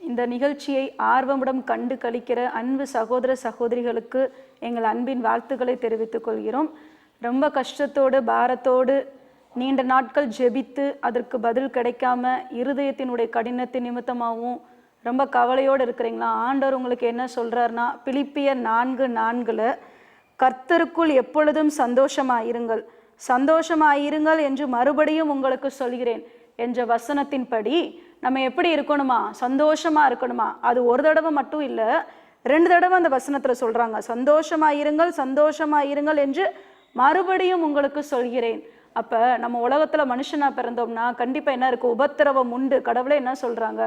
இந்த நிகழ்ச்சியை ஆர்வமுடன் கண்டு கழிக்கிற அன்பு சகோதர சகோதரிகளுக்கு எங்கள் அன்பின் வாழ்த்துக்களை தெரிவித்துக் கொள்கிறோம். ரொம்ப கஷ்டத்தோடு பாரத்தோடு நீண்ட நாட்கள் ஜெபித்து அதற்கு பதில் கிடைக்காம இருதயத்தினுடைய கடினத்தின் நிமித்தமாகவும் ரொம்ப கவலையோடு இருக்கிறீங்களா? ஆண்டவர் உங்களுக்கு என்ன சொல்கிறாருன்னா பிலிப்பியர் நான்கு நான்கில் கர்த்தருக்குள் எப்பொழுதும் சந்தோஷமாயிருங்கள். சந்தோஷமாயிருங்கள் என்று மறுபடியும் உங்களுக்கு சொல்கிறேன் என்ற வசனத்தின்படி நம்ம எப்படி இருக்கணுமா? சந்தோஷமாக இருக்கணுமா? அது ஒரு தடவை மட்டும் இல்லை ரெண்டு தடவை அந்த வசனத்தில் சொல்கிறாங்க சந்தோஷமாக இருங்கள் சந்தோஷமாக இருங்கள் என்று மறுபடியும் உங்களுக்கு சொல்கிறேன். அப்போ நம்ம உலகத்தில் மனுஷனாக பிறந்தோம்னா கண்டிப்பாக என்ன இருக்குது உபத்திரவம் உண்டு. கடவுளே என்ன சொல்கிறாங்க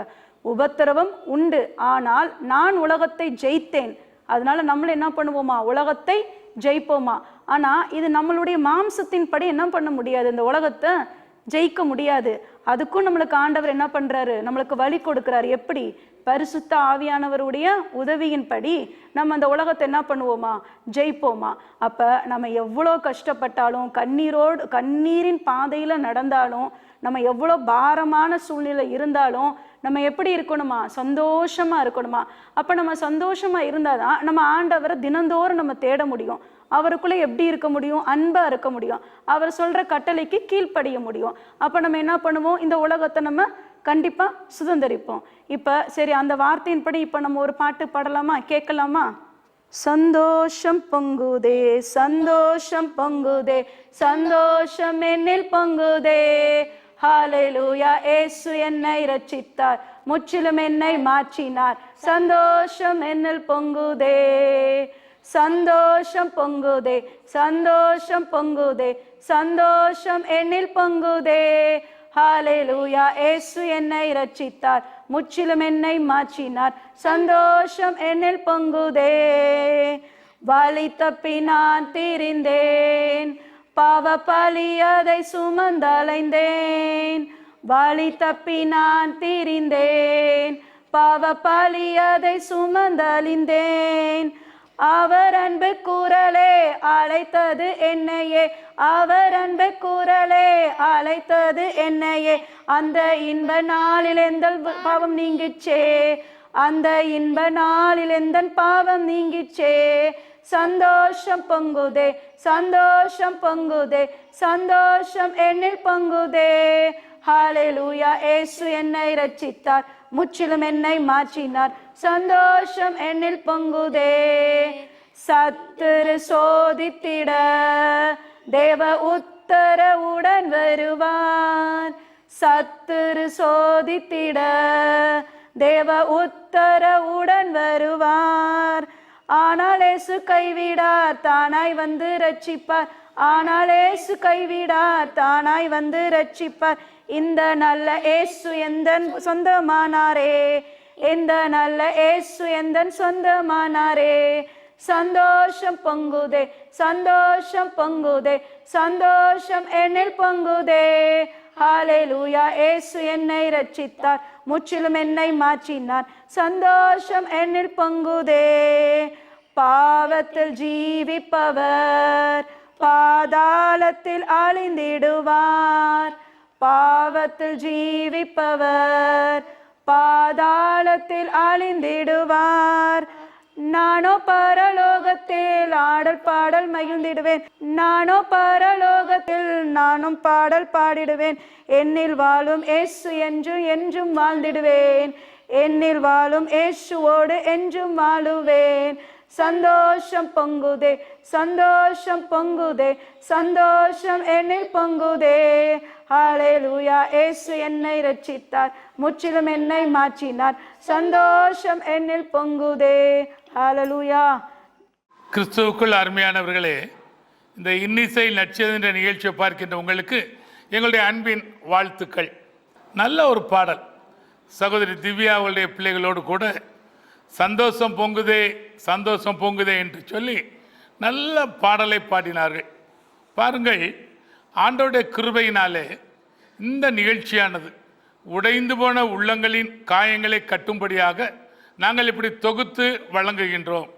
உபத்திரவம் உண்டு. ஆனால் நான் உலகத்தை ஜெயித்தேன். அதனால நம்மள என்ன பண்ணுவோமா? உலகத்தை ஜெயிப்போமா? ஆனால் இது நம்மளுடைய மாம்சத்தின் படி என்ன பண்ண முடியாது? இந்த உலகத்தை ஜெயிக்க முடியாது. அதுக்கும் நம்மளுக்கு ஆண்டவர் என்ன பண்ணுறாரு நம்மளுக்கு வழி கொடுக்குறாரு. எப்படி? பரிசுத்த ஆவியானவருடைய உதவியின்படி நம்ம அந்த உலகத்தை என்ன பண்ணுவோமா? ஜெயிப்போமா? அப்போ நம்ம எவ்வளோ கஷ்டப்பட்டாலும் கண்ணீரோடு கண்ணீரின் பாதையில் நடந்தாலும் நம்ம எவ்வளோ பாரமான சூழ்நிலை இருந்தாலும் நம்ம எப்படி இருக்கணுமா? சந்தோஷமாக இருக்கணுமா? அப்போ நம்ம சந்தோஷமாக இருந்தால் தான் நம்ம ஆண்டவரை தினந்தோறும் நம்ம தேட முடியும். அவருக்குள்ளே எப்படி இருக்க முடியும்? அன்பாக இருக்க முடியும். அவர் சொல்கிற கட்டளைக்கு கீழ்ப்படிய முடியும். அப்போ நம்ம என்ன பண்ணுவோம்? இந்த உலகத்தை நம்ம கண்டிப்பாக சுதந்திரிப்போம். இப்போ சரி அந்த வார்த்தையின்படி இப்போ நம்ம ஒரு பாட்டு பாடலாமா? கேட்கலாமா? சந்தோஷம் பொங்குதே சந்தோஷம் பொங்குதே சந்தோஷம் என்னில் பொங்குதே. ஹalleluya ஏசு என்னை ரச்சித்தார் முற்றிலும் என்னை மாற்றினார். சந்தோஷம் என்னில் பொங்குதே. சந்தோஷம் பொங்குதே சந்தோஷம் பொங்குதே சந்தோஷம் என்னில் பொங்குதே. ஹalleluya ஏசு என்னை ரச்சித்தார் முற்றிலும் என்னை மாற்றினார் சந்தோஷம் என்னில் பொங்குதே. வழி தப்பி நான் திரிந்தேன் பாவ பலி அதை சுமந்தலைந்தேன். வழி தப்பி நான் திரிந்தேன் பாவ பலி அதை சுமந்தழிந்தேன் அவர் அன்பு கூறலே அழைத்தது என்னையே. அவர் அன்பு கூறலே அழைத்தது என்னையே. அந்த இன்ப நாளில் எந்த பாவம் நீங்கிச்சே. அந்த இன்ப நாளில் எந்த பாவம் நீங்கிச்சே. சந்தோஷம் பொங்குதே சந்தோஷம் பொங்குதே சந்தோஷம் என்னில் பொங்குதே. ஹalleluya இயேசு என்னை ரச்சித்தார் முற்றிலும் என்னை மாற்றினார். சந்தோஷம் என்னில் பொங்குதே. சத்துரு சோதித்திட தேவ உத்தரவுடன் வருவார். சத்துரு சோதித்திட தேவ உத்தரவுடன் வருவார். ஆனால் ஏசு கைவிடார் தானாய் வந்து ரட்சிப்பார் ஆனால் ஏசு கைவிடார் தானாய் வந்து ரட்சிப்பார் இந்த நல்ல ஏசு எந்தன் சொந்தமானாரே. இந்த நல்ல ஏசு எந்த சொந்தமானாரே? சந்தோஷம் பொங்குதே சந்தோஷம் பொங்குதே சந்தோஷம் என்னில் பொங்குதே. ஹாலே லூயா ஏசு என்னை ரச்சித்தார் முற்றிலும் என்னை மாற்றினார் சந்தோஷம் என்னில் பொங்குதே. பாவத்தில் ஜீவிப்பவர் பாதாளத்தில் அழிந்திடுவார் பாவத்தில் ஜீவிப்பவர். பாதாளத்தில் அழிந்திடுவார் நானோ பரலோகத்தில் ஆடல் பாடல் மகிழ்ந்திடுவேன். நானோ பரலோகத்தில் நானும் பாடல் பாடிடுவேன். என்னில் வாழும் ஏசு என்று என்றும் வாழ்ந்திடுவேன். என்னில் வாழும் ஏசுவோடு என்றும் வாழுவேன். சந்தோஷம் பொங்குதே சந்தோஷம் பொங்குதே சந்தோஷம் என்னில் பொங்குதே. அலலுயா ஏசு என்னை ரட்சித்தார் முற்றிலும் என்னை மாற்றினார் சந்தோஷம் என்னில் பொங்குதே. ஹாலலூயா கிறிஸ்துவுக்குள் அருமையானவர்களே இந்த இன்னிசை நட்சத்திர என்ற நிகழ்ச்சியை பார்க்கின்ற உங்களுக்கு எங்களுடைய அன்பின் வாழ்த்துக்கள். நல்ல ஒரு பாடல். சகோதரி திவ்யா அவளுடைய பிள்ளைகளோடு கூட சந்தோஷம் பொங்குதே சந்தோஷம் பொங்குதே என்று சொல்லி நல்ல பாடலை பாடினார்கள். பாருங்கள் ஆண்டோடைய கிருபையினாலே இந்த நிகழ்ச்சியானது உடைந்து போன உள்ளங்களின் காயங்களை கட்டும்படியாக நாங்கள் இப்படி தொகுத்து வழங்குகின்றோம்.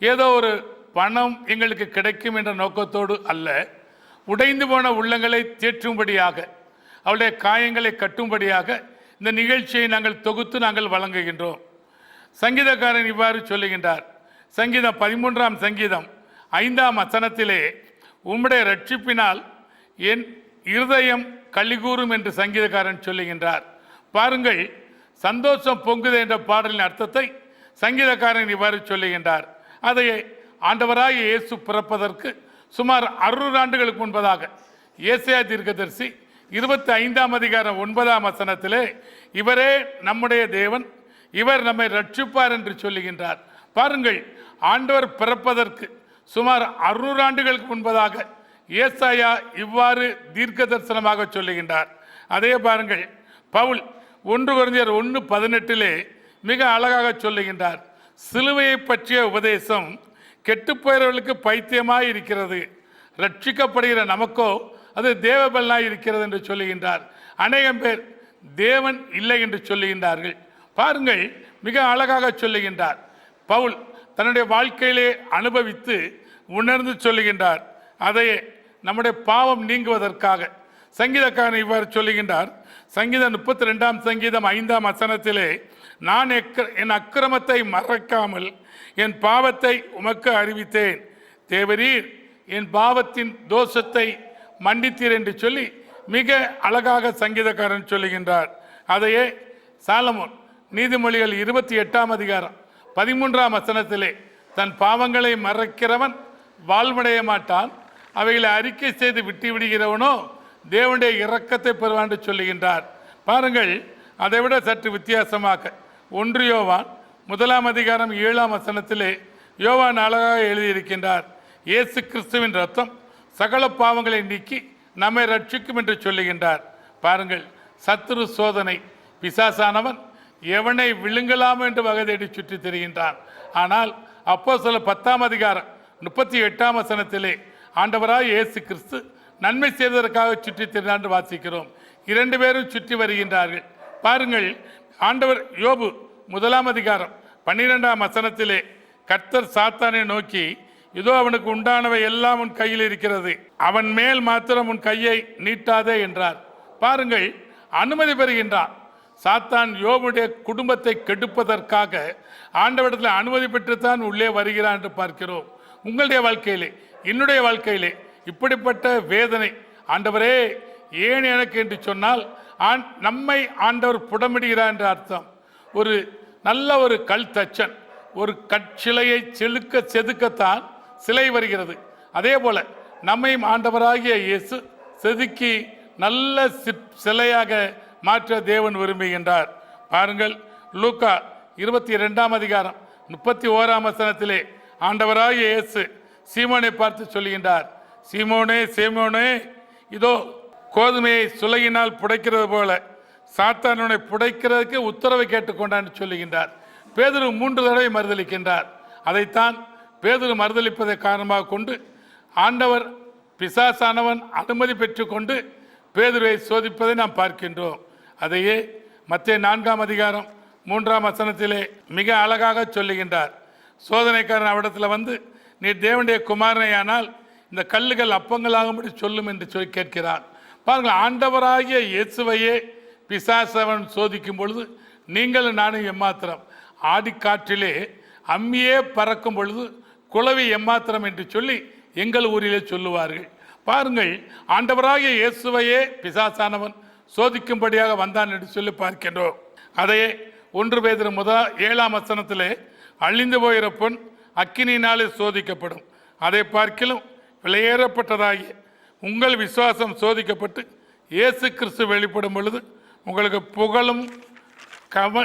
ஏதோ ஒரு பணம் எங்களுக்கு கிடைக்கும் என்ற நோக்கத்தோடு அல்ல உடைந்து போன உள்ளங்களை தேற்றும்படியாக அவளுடைய காயங்களை கட்டும்படியாக இந்த நிகழ்ச்சியை நாங்கள் தொகுத்து நாங்கள் வழங்குகின்றோம். சங்கீதக்காரன் இவ்வாறு சொல்லுகின்றார். சங்கீதம் பதிமூன்றாம் சங்கீதம் ஐந்தாம் வசனத்திலே உம்முடைய ரட்சிப்பினால் என் இருதயம் கலிகூறும் என்று சங்கீதக்காரன் சொல்லுகின்றார். பாருங்கள் சந்தோஷம் பொங்குது என்ற பாடலின் அர்த்தத்தை சங்கீதக்காரன் இவ்வாறு சொல்லுகின்றார். அதை ஆண்டவராக இயேசு பிறப்பதற்கு சுமார் அறுநூறு ஆண்டுகளுக்கு முன்பதாக ஏசியா தீர்க்கதரிசி இருபத்தி ஐந்தாம் அதிகாரம் ஒன்பதாம் வசனத்திலே இவரே நம்முடைய தேவன் இவர் நம்மை ரட்சிப்பார் என்று சொல்லுகின்றார். பாருங்கள் ஆண்டவர் பிறப்பதற்கு சுமார் அறுநூறு ஆண்டுகளுக்கு முன்பதாக ஏசாயா இவ்வாறு தீர்க்க தரிசனமாக சொல்லுகின்றார். அதே பாருங்கள் பவுல் ஒன்று குறைஞ்சர் ஒன்று பதினெட்டிலே மிக அழகாக சொல்லுகின்றார். சிலுவையை பற்றிய உபதேசம் கெட்டுப்போயவர்களுக்கு பைத்தியமாய் இருக்கிறது. ரட்சிக்கப்படுகிற நமக்கோ அது தேவபலனாய் இருக்கிறது என்று சொல்லுகின்றார். அநேகம் பேர் தேவன் இல்லை என்று சொல்லுகின்றார்கள். பாருங்கள் மிக அழகாக சொல்லுகின்றார். பவுல் தன்னுடைய வாழ்க்கையிலே அனுபவித்து உணர்ந்து சொல்லுகின்றார். அதையே நம்முடைய பாவம் நீங்குவதற்காக. சங்கீதக்காரன் இவ்வாறு சொல்லுகின்றார். சங்கீதம் முப்பத்தி ரெண்டாம் சங்கீதம் ஐந்தாம் வசனத்திலே நான் எக் என் அக்கிரமத்தை மறக்காமல் என் பாவத்தை உமக்கு அறிவித்தேன். தேவரீர் என் பாவத்தின் தோஷத்தை மன்னித்தீர் என்று சொல்லி மிக அழகாக சங்கீதக்காரன் சொல்லுகின்றார். அதையே சாலமோன் நீதிமொழிகள் இருபத்தி எட்டாம் அதிகாரம் பதிமூன்றாம் வசனத்திலே தன் பாவங்களை மறைக்கிறவன் வாழ்வடைய மாட்டான். அவைகளை அறிக்கை செய்து விட்டு விடுகிறவனோ தேவனுடைய இரக்கத்தை பெறுவான் என்று சொல்லுகின்றார். பாருங்கள் அதை விட சற்று வித்தியாசமாக ஒன்று யோவான் முதலாம் அதிகாரம் ஏழாம் வசனத்திலே யோவான் அழகாக எழுதியிருக்கின்றார். இயேசு கிறிஸ்துவின் ரத்தம் சகல பாவங்களை நீக்கி நம்மை ரட்சிக்கும் என்று சொல்லுகின்றார். பாருங்கள் சத்துரு சோதனை பிசாசானவன் எவனை விழுங்கலாம் என்று வகை தேடி சுற்றித் திரிகின்றான். ஆனால் அப்போ சொல்ல பத்தாம் அதிகாரம் முப்பத்தி எட்டாம் வசனத்திலே ஆண்டவராக இயேசு கிறிஸ்து நன்மை செய்வதற்காக சுற்றித் திரிந்தார் என்று வாசிக்கிறோம். இரண்டு பேரும் சுற்றி வருகின்றார்கள். பாருங்கள் ஆண்டவர் யோபு முதலாம் அதிகாரம் பன்னிரெண்டாம் வசனத்திலே கர்த்தர் சாத்தானை நோக்கி இதோ அவனுக்கு உண்டானவை எல்லாம் உன் கையில் இருக்கிறது. அவன் மேல் மாத்திரம் உன் கையை நீட்டாதே என்றார். பாருங்கள் அனுமதி பெறுகின்றான். சாத்தான் யோபுடைய குடும்பத்தை கெடுப்பதற்காக ஆண்டவரிடத்தில் அனுமதி பெற்றுத்தான் உள்ளே வருகிறான் என்று பார்க்கிறோம். உங்களுடைய வாழ்க்கையிலே என்னுடைய வாழ்க்கையிலே இப்படிப்பட்ட வேதனை. ஆண்டவரே ஏன் எனக்கு என்று சொன்னால் ஆண் நம்மை ஆண்டவர் புடமிடுகிறார் என்ற அர்த்தம். ஒரு நல்ல ஒரு கல் தச்சன் ஒரு கற்சிலையை செலுக்க செதுக்கத்தான் சிலை வருகிறது. அதே போல நம்மையும் ஆண்டவராகிய இயேசு செதுக்கி நல்ல சிலையாக மாற்ற தேவன் விரும்புகின்றார் பாருங்கள் லூக்கா இருபத்தி இரண்டாம் அதிகாரம் முப்பத்தி ஓராம் வசனத்திலே ஆண்டவராகிய இயேசு சீமோனை பார்த்து சொல்லுகின்றார். சீமோனே சீமோனே இதோ கோதுமையை சுலகினால் புடைக்கிறது போல சாத்தானுடைய புடைக்கிறதுக்கு உத்தரவை கேட்டுக்கொண்டான்னு சொல்லுகின்றார். பேதுரு மூன்று தடவை மறுதளிக்கின்றார் அதைத்தான் பேதுரு மறுதளிப்பதை காரணமாக கொண்டு ஆண்டவர் பிசாசானவன் அனுமதி பெற்றுக்கொண்டு பேதுருவை சோதிப்பதை நாம் பார்க்கின்றோம். அதையே மத்திய நான்காம் அதிகாரம் மூன்றாம் வசனத்திலே மிக அழகாக சொல்லுகின்றார். சோதனைக்காரன் அவடத்தில் வந்து நீ தேவனுடைய குமாரனையானால் இந்த கல்லுகள் அப்பங்களாகும்படி சொல்லும் என்று சொல்லி கேட்கிறான். பாருங்கள் ஆண்டவராகிய இயேசுவையே பிசாசவன் சோதிக்கும் பொழுது நீங்களும் நானும் எம்மாத்திரம். ஆடிக்காற்றிலே அம்மியே பறக்கும் பொழுது குளவி எம்மாத்திரம் என்று சொல்லி எங்கள் ஊரிலே சொல்லுவார்கள். பாருங்கள் ஆண்டவராகிய இயேசுவையே பிசாசானவன் சோதிக்கும்படியாக வந்தான் என்று சொல்லி பார்க்கின்றோம். அதையே ஒன்று பேதிரு முதல் ஏழாம் வசனத்திலே அழிந்து போகிற பொன் அக்கினியினாலே சோதிக்கப்படும். அதை பார்க்கிலும் விலையேறப்பட்டதாகிய உங்கள் விசுவாசம் சோதிக்கப்பட்டு இயேசு கிறிஸ்து வெளிப்படும் பொழுது உங்களுக்கு புகழும் கம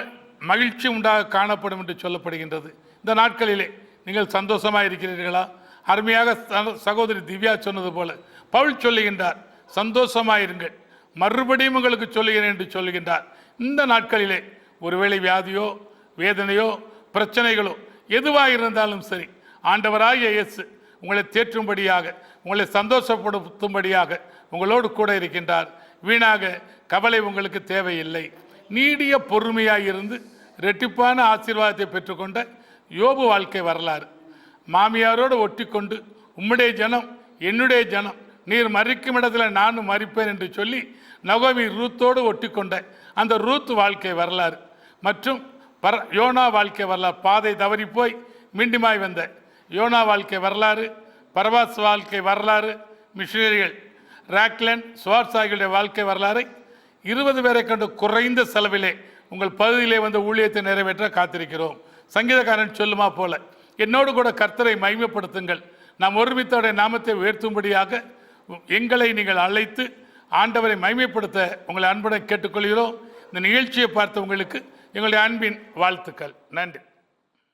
மகிழ்ச்சி உண்டாக காணப்படும் என்று சொல்லப்படுகின்றது. இந்த நாட்களிலே நீங்கள் சந்தோஷமாக இருக்கிறீர்களா? அருமையாக சகோதரி திவ்யா சொன்னது போல பவுல் சொல்லுகின்றார் சந்தோஷமாயிருங்கள். மறுபடியும் உங்களுக்கு சொல்லுகிறேன் என்று சொல்கின்றார் இந்த நாட்களிலே ஒருவேளை வியாதியோ வேதனையோ பிரச்சனைகளோ எதுவாக இருந்தாலும் சரி ஆண்டவராகிய இயேசு உங்களை தேற்றும்படியாக உங்களை சந்தோஷப்படுத்தும்படியாக உங்களோடு கூட இருக்கின்றார். வீணாக கவலை உங்களுக்கு தேவையில்லை. நீடிய பொறுமையாக இருந்து ரெட்டிப்பான ஆசீர்வாதத்தை பெற்றுக்கொண்ட யோபு வாழ்க்கை வரலாறு. மாமியாரோடு ஒட்டிக்கொண்டு உம்முடைய ஜனம் என்னுடைய ஜனம் நீர் மறிக்கும் இடத்துல நானும் மறிப்பேன் என்று சொல்லி நகோமி ரூத்தோடு ஒட்டிக்கொண்ட அந்த ரூத் வாழ்க்கை வரலாறு. மற்றும் பர யோனா வாழ்க்கை வரலாறு பாதை தவறி போய் மீண்டுமாய் வந்த யோனா வாழ்க்கை வரலாறு பரவாஸ் வாழ்க்கை வரலாறு மிஷினரிகள் ராக்லன் சுவார்ஸ் ஆகியோருடைய வாழ்க்கை வரலாறை இருபது பேரை கண்டு குறைந்த செலவிலே உங்கள் பகுதியிலே வந்து ஊழியத்தை நிறைவேற்ற காத்திருக்கிறோம். சங்கீதக்காரன் சொல்லுமா போல என்னோடு கூட கர்த்தரை மைமைப்படுத்துங்கள் நாம் ஒருமித்தோடைய நாமத்தை உயர்த்தும்படியாக எங்களை நீங்கள் அழைத்து ஆண்டவரை மைமைப்படுத்த உங்களை அன்புடன் கேட்டுக்கொள்கிறோம். இந்த நிகழ்ச்சியை பார்த்தவங்களுக்கு எங்களுடைய அன்பின் வாழ்த்துக்கள். நன்றி.